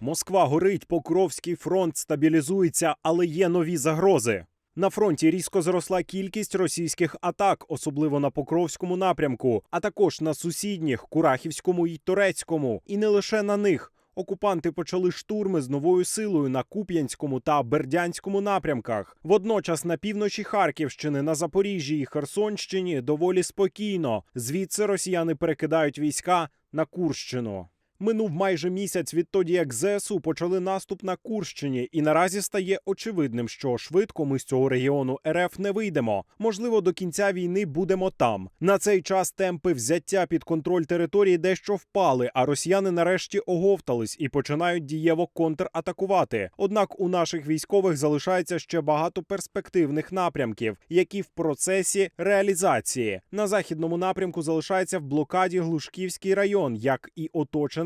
Москва горить, Покровський фронт стабілізується, але є нові загрози. На фронті різко зросла кількість російських атак, особливо на Покровському напрямку, а також на сусідніх Курахівському і Торецькому. І не лише на них. Окупанти почали штурми з новою силою на Куп'янському та Бердянському напрямках. Водночас на півночі Харківщини, на Запоріжжі і Херсонщині доволі спокійно. Звідси росіяни перекидають війська на Курщину. Минув майже місяць відтоді, як ЗСУ почали наступ на Курщині, і наразі стає очевидним, що швидко ми з цього регіону РФ не вийдемо. Можливо, до кінця війни будемо там. На цей час темпи взяття під контроль території дещо впали, а росіяни нарешті оговтались і починають дієво контратакувати. Однак у наших військових залишається ще багато перспективних напрямків, які в процесі реалізації. На західному напрямку залишається в блокаді Глушківський район, як і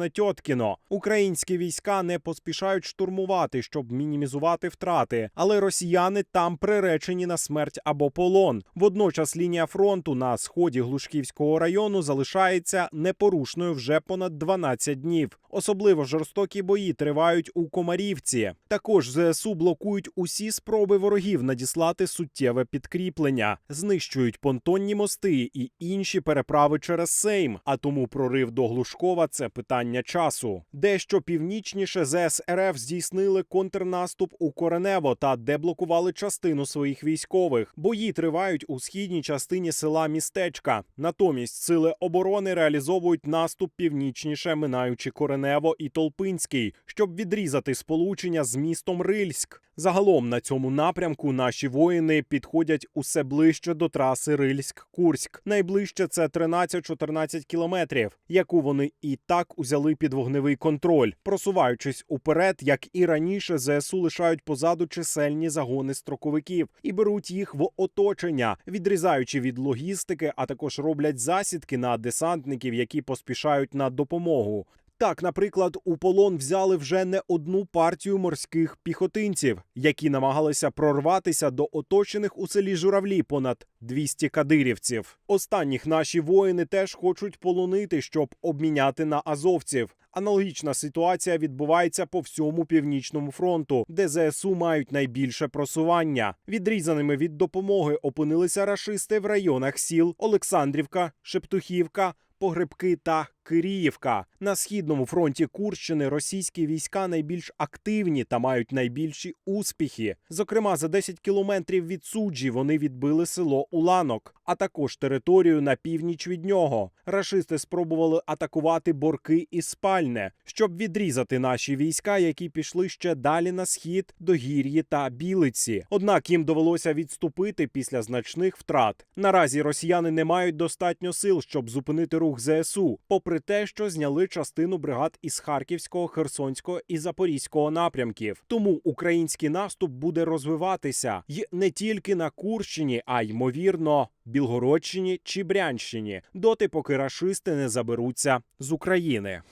оточене Тьоткіно. Українські війська не поспішають штурмувати, щоб мінімізувати втрати, але росіяни там приречені на смерть або полон. Водночас лінія фронту на сході Глушківського району залишається непорушною вже понад 12 днів. Особливо жорстокі бої тривають у Комарівці. Також ЗСУ блокують усі спроби ворогів надіслати суттєве підкріплення, знищують понтонні мости і інші переправи через Сейм. А тому прорив до Глушкова це питання часу. Дещо північніше ЗС РФ здійснили контрнаступ у Коренево та деблокували частину своїх військових. Бої тривають у східній частині села містечка. Натомість сили оборони реалізовують наступ північніше, минаючи Коренево і Толпинський, щоб відрізати сполучення з містом Рильськ. Загалом на цьому напрямку наші воїни підходять усе ближче до траси Рильськ-Курськ. Найближче це 13-14 кілометрів, яку вони і так узяли під вогневий контроль. Просуваючись уперед, як і раніше, ЗСУ лишають позаду чисельні загони строковиків і беруть їх в оточення, відрізаючи від логістики, а також роблять засідки на десантників, які поспішають на допомогу. Так, наприклад, у полон взяли вже не одну партію морських піхотинців, які намагалися прорватися до оточених у селі Журавлі понад 200 кадирівців. Останніх наші воїни теж хочуть полонити, щоб обміняти на азовців. Аналогічна ситуація відбувається по всьому північному фронту, де ЗСУ мають найбільше просування. Відрізаними від допомоги опинилися рашисти в районах сіл Олександрівка, Шептухівка. Погребки та Киріївка на східному фронті Курщини російські війська найбільш активні та мають найбільші успіхи. Зокрема, за 10 кілометрів від суджі вони відбили село Уланок, а також територію на північ від нього. Рашисти спробували атакувати борки і спальне, щоб відрізати наші війська, які пішли ще далі на схід до гір'ї та білиці. Однак їм довелося відступити після значних втрат. Наразі росіяни не мають достатньо сил, щоб зупинити рух ЗСУ, попри те, що зняли частину бригад із Харківського, Херсонського і Запорізького напрямків. Тому український наступ буде розвиватися й не тільки на Курщині, а ймовірно. Білгородщині чи Брянщині, доти, поки рашисти не заберуться з України.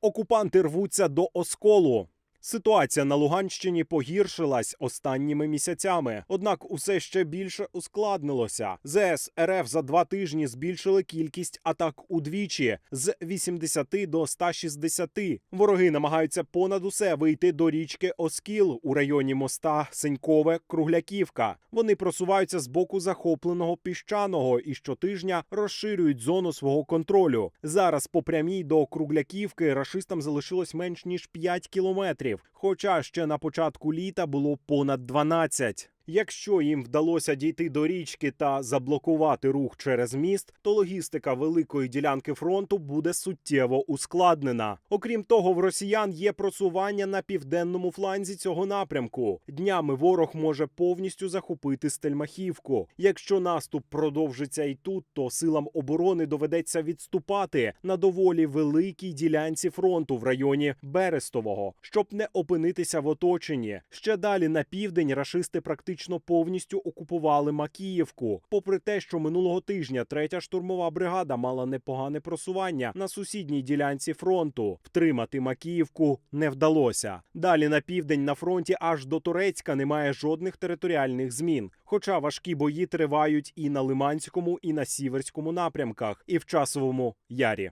Окупанти рвуться до осколу. Ситуація на Луганщині погіршилась останніми місяцями, однак усе ще більше ускладнилося. ЗС РФ за два тижні збільшили кількість атак удвічі з 80 до 160. Вороги намагаються понад усе вийти до річки Оскіл у районі моста Сенькове Кругляківка. Вони просуваються з боку захопленого піщаного і щотижня розширюють зону свого контролю. Зараз по прямій до Кругляківки рашистам залишилось менш ніж 5 кілометрів хоча ще на початку літа було понад 12. Якщо їм вдалося дійти до річки та заблокувати рух через міст, то логістика великої ділянки фронту буде суттєво ускладнена. Окрім того, в росіян є просування на південному фланзі цього напрямку. Днями ворог може повністю захопити Стельмахівку. Якщо наступ продовжиться і тут, то силам оборони доведеться відступати на доволі великій ділянці фронту в районі Берестового, щоб не опинитися в оточенні. Ще далі на південь рашисти практично повністю окупували Макіївку. Попри те, що минулого тижня третя штурмова бригада мала непогане просування на сусідній ділянці фронту, втримати Макіївку не вдалося. Далі на південь на фронті аж до Турецька немає жодних територіальних змін. Хоча важкі бої тривають і на Лиманському, і на Сіверському напрямках, і в часовому ярі.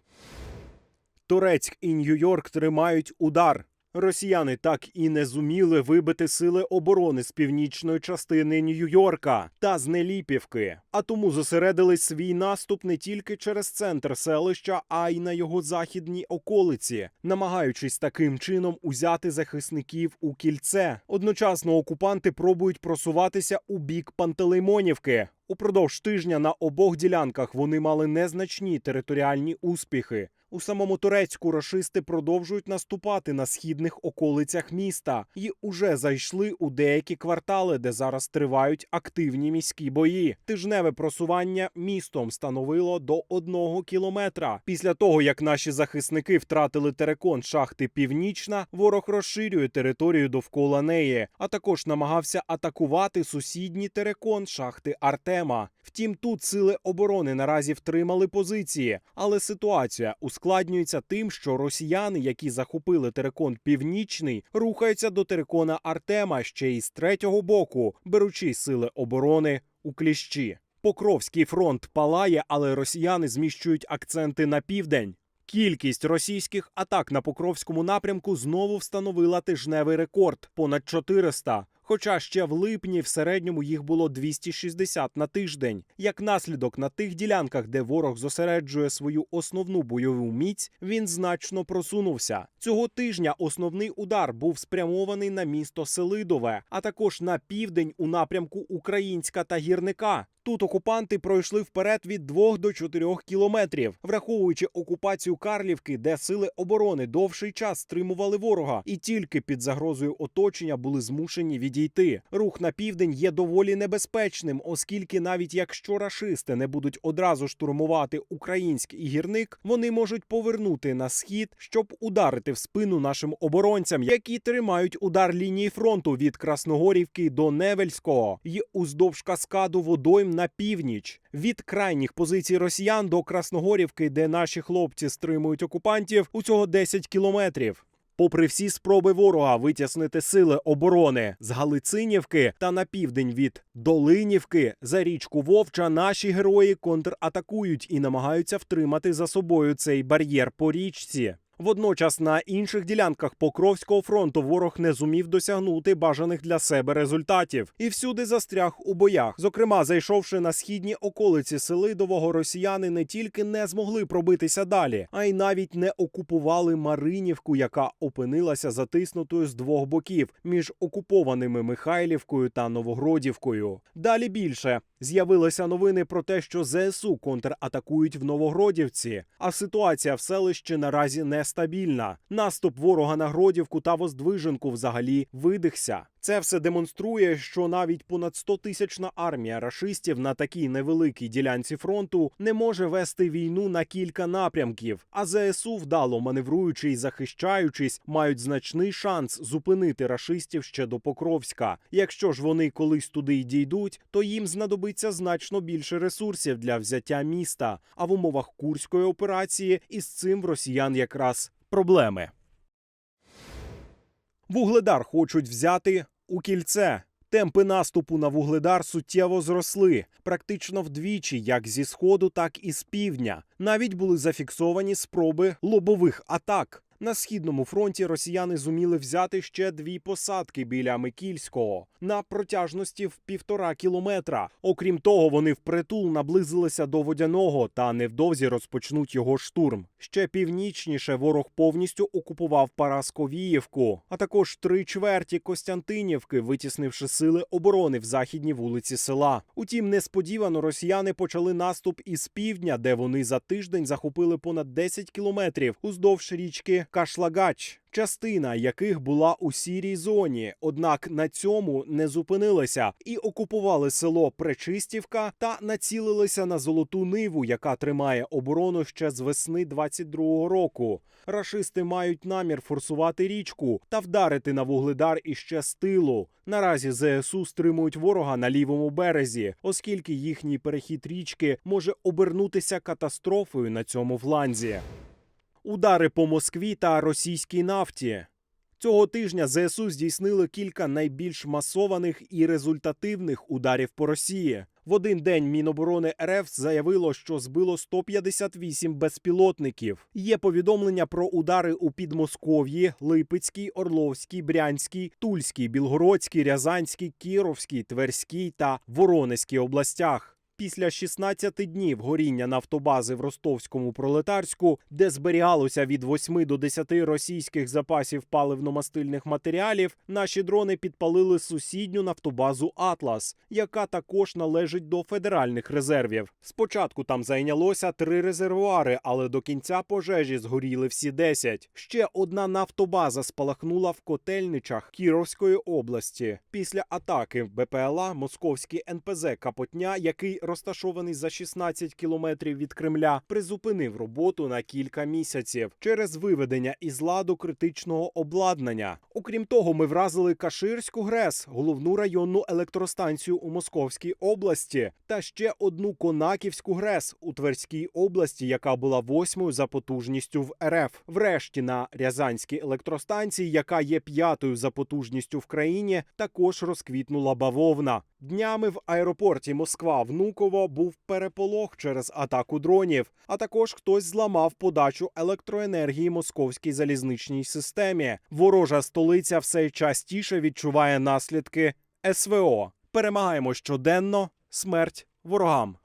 Турецьк і Нью-Йорк тримають удар. Росіяни так і не зуміли вибити сили оборони з північної частини Нью-Йорка та з Неліпівки, а тому зосередили свій наступ не тільки через центр селища, а й на його західній околиці, намагаючись таким чином узяти захисників у кільце. Одночасно окупанти пробують просуватися у бік Пантелеймонівки. Упродовж тижня на обох ділянках вони мали незначні територіальні успіхи. У самому Турецьку рашисти продовжують наступати на східних околицях міста і уже зайшли у деякі квартали, де зараз тривають активні міські бої. Тижневе просування містом становило до одного кілометра. Після того як наші захисники втратили терекон шахти Північна, ворог розширює територію довкола неї, а також намагався атакувати сусідній терекон шахти Артема. Втім, тут сили оборони наразі втримали позиції, але ситуація ускладнюється тим, що росіяни, які захопили терекон Північний, рухаються до терекона Артема ще й з третього боку, беручи сили оборони у кліщі. Покровський фронт палає, але росіяни зміщують акценти на південь. Кількість російських атак на Покровському напрямку знову встановила тижневий рекорд понад 400. Хоча ще в липні в середньому їх було 260 на тиждень. Як наслідок на тих ділянках, де ворог зосереджує свою основну бойову міць, він значно просунувся. Цього тижня основний удар був спрямований на місто Селидове, а також на південь у напрямку Українська та Гірника. Тут окупанти пройшли вперед від 2 до 4 кілометрів, враховуючи окупацію Карлівки, де сили оборони довший час стримували ворога, і тільки під загрозою оточення були змушені відійти. Рух на південь є доволі небезпечним, оскільки навіть якщо рашисти не будуть одразу штурмувати український і гірник, вони можуть повернути на схід, щоб ударити в спину нашим оборонцям, які тримають удар лінії фронту від Красногорівки до Невельського і уздовж каскаду водойм на північ. Від крайніх позицій росіян до Красногорівки, де наші хлопці стримують окупантів, усього 10 кілометрів. Попри всі спроби ворога витіснити сили оборони з Галицинівки та на південь від Долинівки за річку Вовча, наші герої контратакують і намагаються втримати за собою цей бар'єр по річці. Водночас на інших ділянках Покровського фронту ворог не зумів досягнути бажаних для себе результатів і всюди застряг у боях. Зокрема, зайшовши на східні околиці Селидового, росіяни не тільки не змогли пробитися далі, а й навіть не окупували Маринівку, яка опинилася затиснутою з двох боків між окупованими Михайлівкою та Новогродівкою. Далі більше з'явилися новини про те, що ЗСУ контратакують в Новогродівці, а ситуація в селищі наразі нестабільна. Наступ ворога на Гродівку та Воздвиженку взагалі видихся. Це все демонструє, що навіть понад 100-тисячна армія рашистів на такій невеликій ділянці фронту не може вести війну на кілька напрямків. А ЗСУ, вдало маневруючи і захищаючись, мають значний шанс зупинити рашистів ще до Покровська. Якщо ж вони колись туди й дійдуть, то їм знадобиться значно більше ресурсів для взяття міста. А в умовах курської операції із цим в росіян якраз проблеми. Вугледар хочуть взяти у кільце. Темпи наступу на вугледар суттєво зросли, практично вдвічі, як зі сходу, так і з півдня. Навіть були зафіксовані спроби лобових атак. На східному фронті росіяни зуміли взяти ще дві посадки біля Микільського на протяжності в півтора кілометра. Окрім того, вони впритул наблизилися до водяного та невдовзі розпочнуть його штурм. Ще північніше ворог повністю окупував Парасковіївку, а також три чверті Костянтинівки, витіснивши сили оборони в західній вулиці села. Утім, несподівано росіяни почали наступ із півдня, де вони за тиждень захопили понад 10 кілометрів уздовж річки Кашлагач. Частина яких була у сірій зоні, однак на цьому не зупинилися і окупували село Пречистівка та націлилися на золоту ниву, яка тримає оборону ще з весни 22-го року. Рашисти мають намір форсувати річку та вдарити на вугледар іще з тилу. Наразі ЗСУ стримують ворога на лівому березі, оскільки їхній перехід річки може обернутися катастрофою на цьому фланзі. Удари по Москві та російській нафті. Цього тижня ЗСУ здійснили кілька найбільш масованих і результативних ударів по Росії. В один день Міноборони РФ заявило, що збило 158 безпілотників. Є повідомлення про удари у Підмосков'ї, Липецькій, Орловській, Брянській, Тульській, Білгородській, Рязанській, Кіровській, Тверській та Воронезькій областях. Після 16 днів горіння нафтобази в Ростовському пролетарську, де зберігалося від 8 до 10 російських запасів паливно-мастильних матеріалів, наші дрони підпалили сусідню нафтобазу Атлас, яка також належить до федеральних резервів. Спочатку там зайнялося три резервуари, але до кінця пожежі згоріли всі 10. Ще одна нафтобаза спалахнула в котельничах Кіровської області. Після атаки БПЛА московський НПЗ Капотня, який розташований за 16 кілометрів від Кремля, призупинив роботу на кілька місяців через виведення із ладу критичного обладнання. Окрім того, ми вразили Каширську ГРЕС, головну районну електростанцію у Московській області, та ще одну Конаківську ГРЕС у Тверській області, яка була восьмою за потужністю в РФ. Врешті на Рязанській електростанції, яка є п'ятою за потужністю в країні, також розквітнула бавовна. Днями в аеропорті Москва Внуково був переполох через атаку дронів. А також хтось зламав подачу електроенергії московській залізничній системі. Ворожа столиця все частіше відчуває наслідки СВО. Перемагаємо щоденно. Смерть ворогам.